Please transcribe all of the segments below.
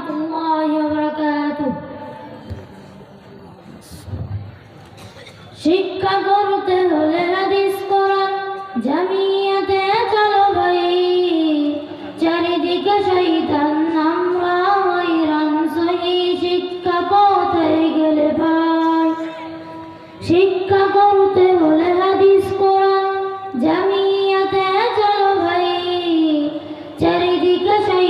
ورحمة الله وبركاته শিক্ষা করতে হলে হাদিস কোরআন জামিয়াতে চলো ভাই চারিদিকে শৈতান আমরা হইরান সহি শিক্ষা কোথায় গেলে ভাই শিক্ষা করতে হলে হাদিস কোরআন জামিয়াতে চলো ভাই চারিদিকে শৈতান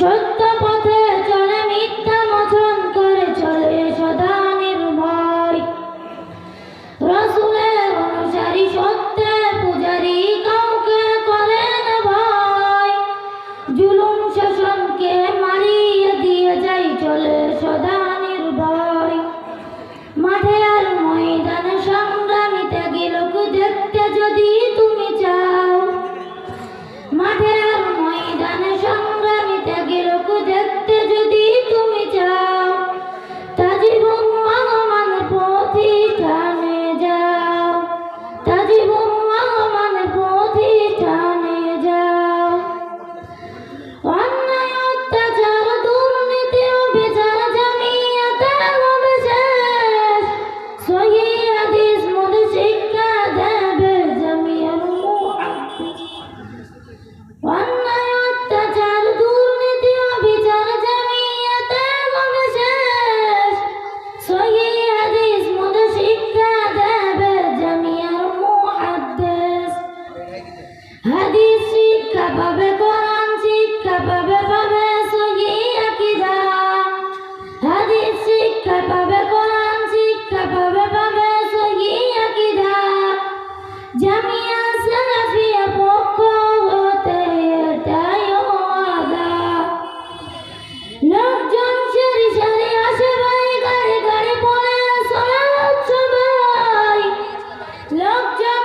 সত্য পথে চলে, মিথ্যা মথন করে চলে, সদা নির্ভয়। রসুলের অনুসারী সত্যের পূজারী কাউকে করে ভয়। জুলুম শোষণকে মারিয়ে দিয়ে যাই চলে, সদা নির্ভয়। মাঠে আর ময়দানে সংগ্রামীতে গেলক দেখতে যদি পাবে কোরআন, শিক্ষা পাবে পাবে সহি আকীদা। হাদিস, শিক্ষা পাবে, কোরআন, শিক্ষা পাবে পাবে সহি আকীদা। জামিয়া সালাফিয়া পক্ষ হতে এটাই ওয়াদা লোকজন সারি সারি আসে ভাই, গাড়ি গাড়ি পড়ে সবাই লোকজন